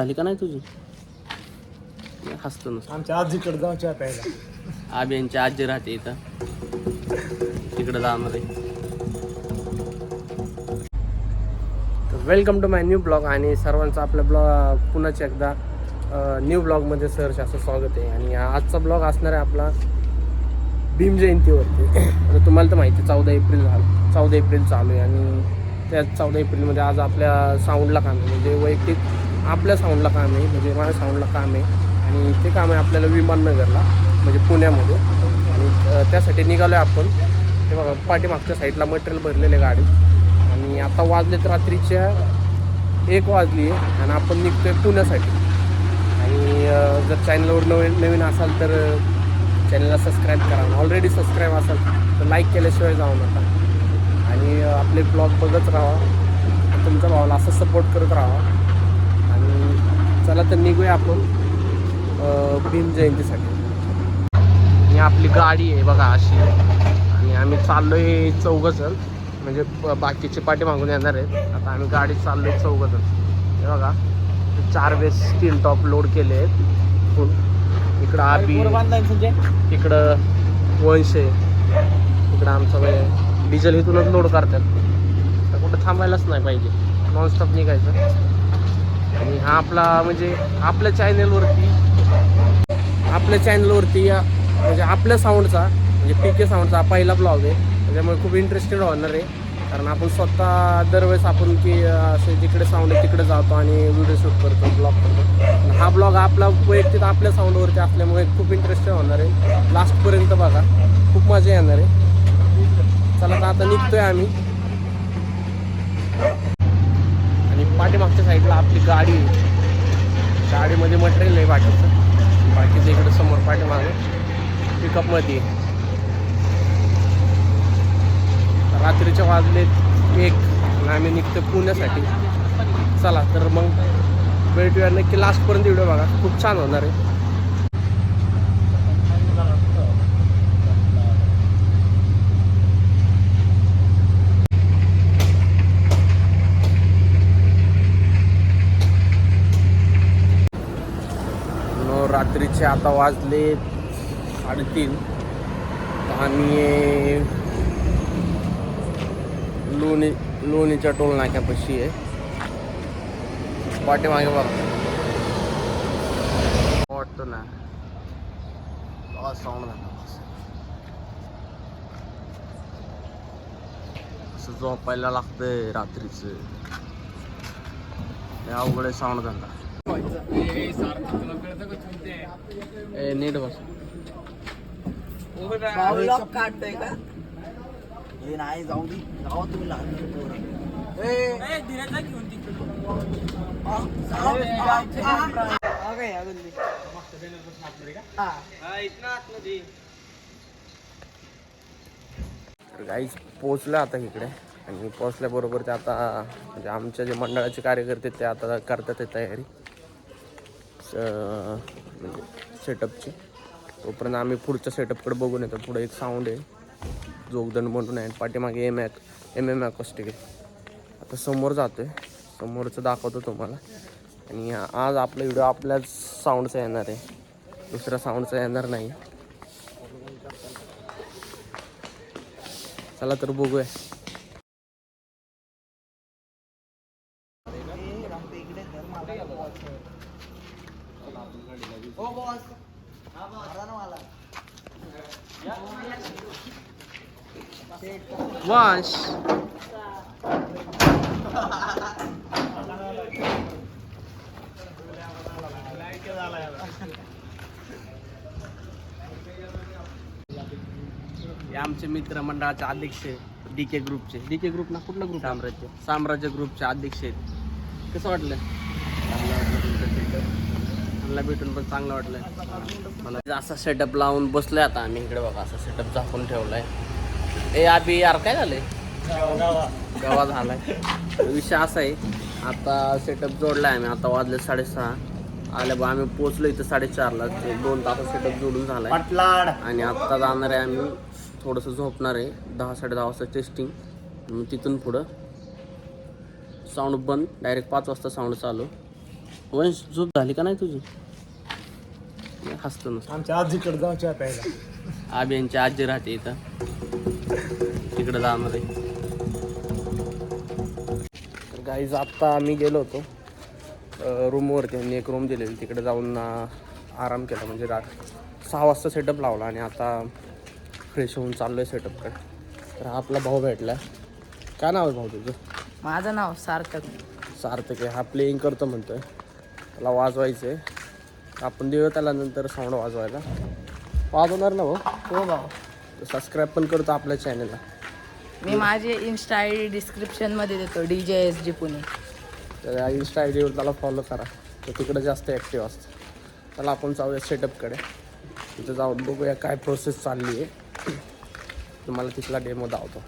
झाली का नाही तुझी? हसतो ना आमच्या आजीकडे जाऊ चहा प्यायला आबी यांची आजी राहते इथं. तिकडे जाणार आहे. तर welcome to my new blog आणि सर्वांचं आपल्या ब्लॉग पुन्हाच एकदा न्यू ब्लॉगमध्ये सहर्ष असं स्वागत आहे. आणि आजचा ब्लॉग असणार आहे आपला भीम जयंतीवरती. आता तुम्हाला तर माहिती चौदा एप्रिल झालं. चौदा एप्रिल चालू आहे आणि त्या चौदा एप्रिलमध्ये आज आपल्या साऊंडला काम म्हणजे वैयक्तिक आपल्या साऊंडला काम आहे म्हणजे माझ्या साऊंडला काम आहे. आणि ते काम आहे आपल्याला विमाननगरला म्हणजे पुण्यामध्ये. आणि त्यासाठी निघालो आहे आपण. ते बघा पाठीमागच्या साईडला मटेरियल भरलेले गाडी. आणि आता वाजलेत रात्रीच्या एक वाजली आहे आणि आपण निघतो आहे पुण्यासाठी. आणि जर चॅनलवर नवीन नवीन असाल तर चॅनलला सबस्क्राईब करा. ऑलरेडी सबस्क्राईब असाल तर लाईक केल्याशिवाय जाऊ नका. आणि आपले ब्लॉग बघत राहा. तुमच्या भावाला असं सपोर्ट करत राहा. चला तर निघूया आपण भीम जयंतीसाठी. आणि आपली गाडी आहे बघा अशी. आणि आम्ही चाललोय चौघजण. म्हणजे बाकीचे पाठी मागून येणार आहेत. आता आम्ही गाडीत चाललोय चौघजण. हे बघा चार वेस स्टील टॉप लोड केले आहेत. फुल. इकडं आबी. इकडं वंश. आहे इकडं आमचं म्हणजे डिझेल इथूनच लोड करतात. तर कुठं थांबायलाच नाही पाहिजे. नॉनस्टॉप निघायचं. आणि हा आपला म्हणजे आपल्या चॅनलवरती आपल्या चॅनलवरती या म्हणजे आपल्या साऊंडचा म्हणजे पी के साऊंडचा पहिला ब्लॉग आहे. त्याच्यामुळे खूप इंटरेस्टेड होणार आहे. कारण आपण स्वतः दरवेळेस आपण की असे जिकडे साऊंड आहे तिकडे जातो आणि व्हिडिओ शूट करतो ब्लॉग करतो. आणि हा ब्लॉग आपला वैयक्तिक आपल्या साऊंडवरती असल्यामुळे खूप इंटरेस्टेड होणार आहे. लास्टपर्यंत बघा. खूप मजा येणार आहे. चला तर आता निघतोय आम्ही. पाठीमागच्या साईडला आपली गाडी आहे. गाडीमध्ये मटेरियल आहे बाकीचं. बाकीचं इकडं समोर पाठीमागे. पिकअपमध्ये रात्रीच्या वाजले एक आणि आम्ही निघतो पुण्यासाठी. चला तर मग भेटूया. नक्की लास्टपर्यंत व्हिडिओ बघा. खूप छान होणार आहे न रात्रीचे आता वाजले साडेतीन. आणि लोणी लोणीच्या टोल नाक्यापाशी आहे. पाठीमागे बघ. वाटतो ना. साऊंड झाला. असं झोपायला लागतंय रात्रीचं. अवघड आहे साऊंड झाला. ए नीट बस. काढतोय का? हे नाही जाऊ दे. जाऊ तुम्ही लहान गाईच पोचलं आता इकडे. आणि पोचल्याबरोबर ते आता म्हणजे आमच्या जे मंडळाचे कार्यकर्ते ते आता करतात ते तयारी. म्हणजे सेटअपची तोपर्यंत आम्ही पुढच्या सेटअपकडे बघून येतो. पुढे एक साऊंड आहे. जोगदंड म्हणून आहे. पाठीमागे एम ॲक एम एम ॲकॉस्टिक आहे. आता समोर जातो आहे समोरचं दाखवतो तुम्हाला. आणि आज आपला व्हिडिओ आपल्याच साऊंडचा येणार आहे. दुसऱ्या साऊंडचा येणार नाही. चला तर बघूया ए, रामटे इकडे धर मला बॉस. हो बॉस मारा ना मला वंश आमचे मित्र मंडळाचे अध्यक्ष डी के ग्रुपचे डी के ग्रुप ना? कुठला ग्रुप साम्राज्य. साम्राज्य ग्रुपचे अध्यक्ष आहेत. कसं वाटलं? मला भेटून पण चांगलं वाटलं. मला असा सेटअप लावून बसलोय आता आम्ही. इकडे बघा असा सेटअप झाकून ठेवलाय. ए आबी यार काय झालंय? गवा झालाय. विषय असा आहे आता सेटअप जोडलाय आम्ही आता वाजले साडेसहा. आल्या बा आम्ही पोचलो इथं साडेचारला. ते दोन तास सेटअप जोडून झालाय. पाटलाड. आणि आत्ता जाणार आहे आम्ही थोडंसं झोपणार आहे. दहा साडे दहा वाजता टेस्टिंग मग तिथून पुढं साऊंड बंद. डायरेक्ट पाच वाजता साऊंड चालू. वंश झोप झाली का नाही तुझी? हसतो ना आमच्या आजीकडे जाऊ चहा प्यायला. आबी यांची आजी राहते इथं. तिकडे जाणार आहे तर गाईज आत्ता आम्ही गेलो होतो. रूमवरती त्यांनी एक रूम दिलेली. तिकडे जाऊन आराम केला. म्हणजे रात सहा वाजता सेटअप लावला आणि आता फ्रेश होऊन चाललो आहे सेटअपकडे तर हा आपला भाऊ भेटला काय नाव आहे भाऊ तुझं? माझं नाव सार्थक. सार्थक आहे. हा प्लेईंग करतो म्हणतोय. त्याला वाजवायचं आहे आपण देऊ त्याला नंतर साऊंड वाजवायला. वाजवणार ना भाऊ? हो भाऊ. सबस्क्राईब पण करतो आपल्या चॅनलला मी माझे इन्स्टा आय डी डिस्क्रिप्शनमध्ये देतो D J S G Pune तर इन्स्टा आय डीवर त्याला फॉलो करा. तो तिकडे जास्त ॲक्टिव्ह असतो. त्याला आपण जाऊया सेटअपकडे तिथं जाऊन बघूया काय प्रोसेस चालली आहे तुम्हाला तिथला डेमो दावतो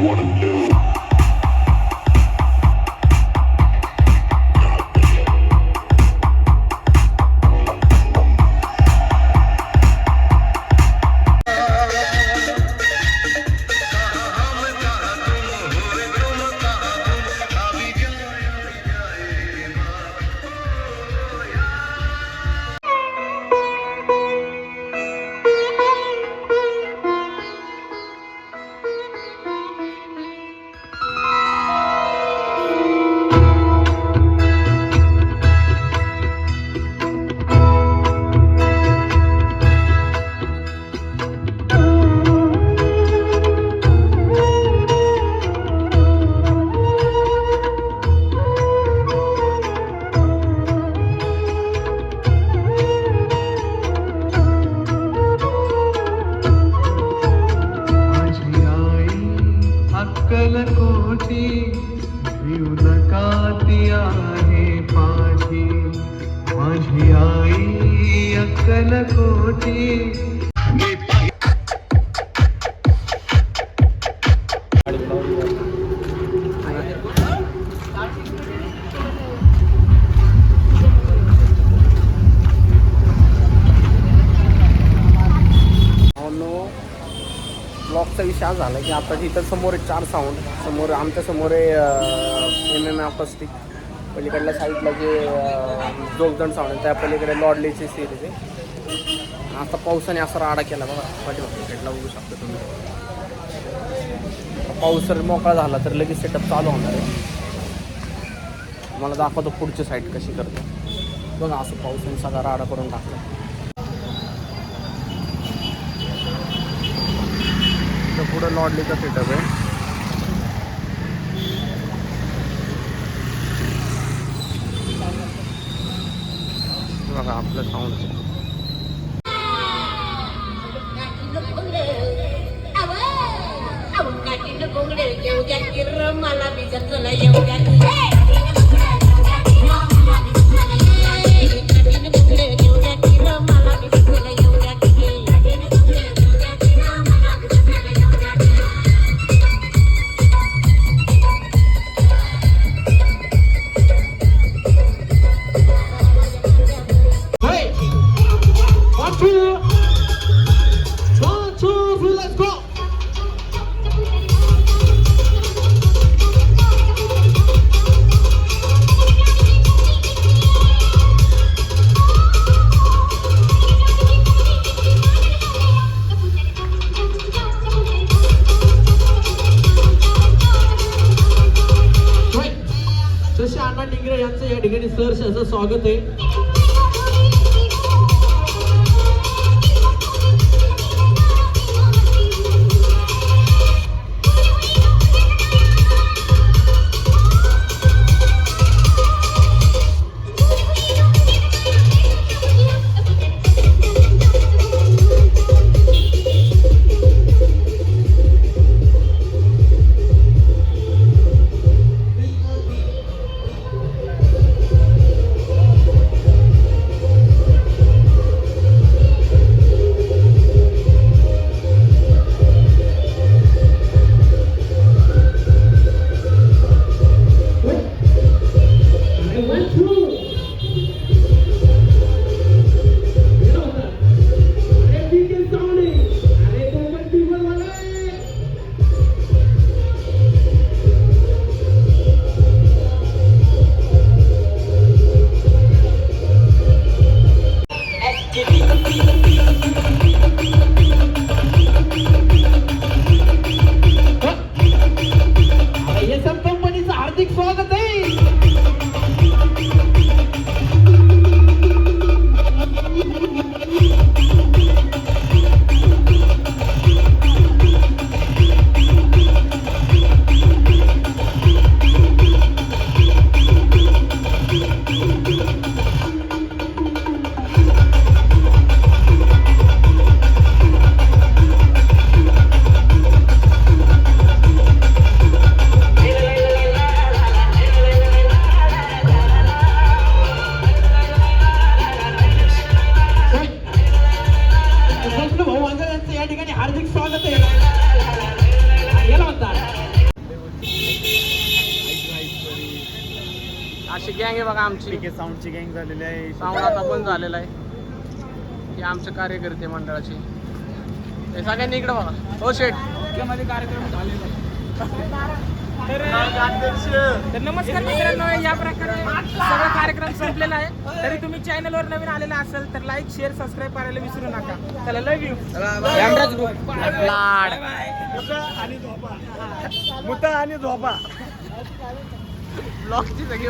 you wanna do. अक्कलकोटी घेऊ नका ती आहे पाठी माझी आई अक्कलकोटी काय झालं हा की आता इथं समोर आहे चार साऊंड समोर आमच्यासमोर आहे एम एम अकॉस्टिक पलीकडल्या साईडला जे अं, साऊंड आहे त्या पलीकडे लॉडलीची सिरीज आहे. आता पावसाने असा राडा केला बघा पाठीमागे साईडला बघू शकता तुम्ही. पाऊस जर मोकळा झाला तर लगेच सेटअप चालू होणार आहे. मला दाखवतो पुढची साईड कशी करतो. बघा असं पावसाने सगळा राडा करून टाकला. पुढं लॉडलीचा सेटअप आहे. बघा आपलं साऊंड जसे अण्णा डिंगरे यांचं या ठिकाणी सहर्ष असं स्वागत आहे. अशी गँग आहे बघा आमची. साऊंडची गँग झालेली आहे. साऊंड आता बंद झालेला आहे. हे आमचे कार्यकर्ते मंडळाचे. हे सगळ्यांनी इकडे बघा. हो शेठ. मध्ये कार्यक्रम झालेला तर नमस्कार मित्रांनो या प्रकारे सगळा कार्यक्रम संपलेला आहे. तरी तुम्ही चॅनलवर नवीन आलेला असेल तर लाईक शेअर सबस्क्राईब करायला विसरू नका. चला लव यू लाड. मुता आणि झोपा. ब्लॉगची सगळी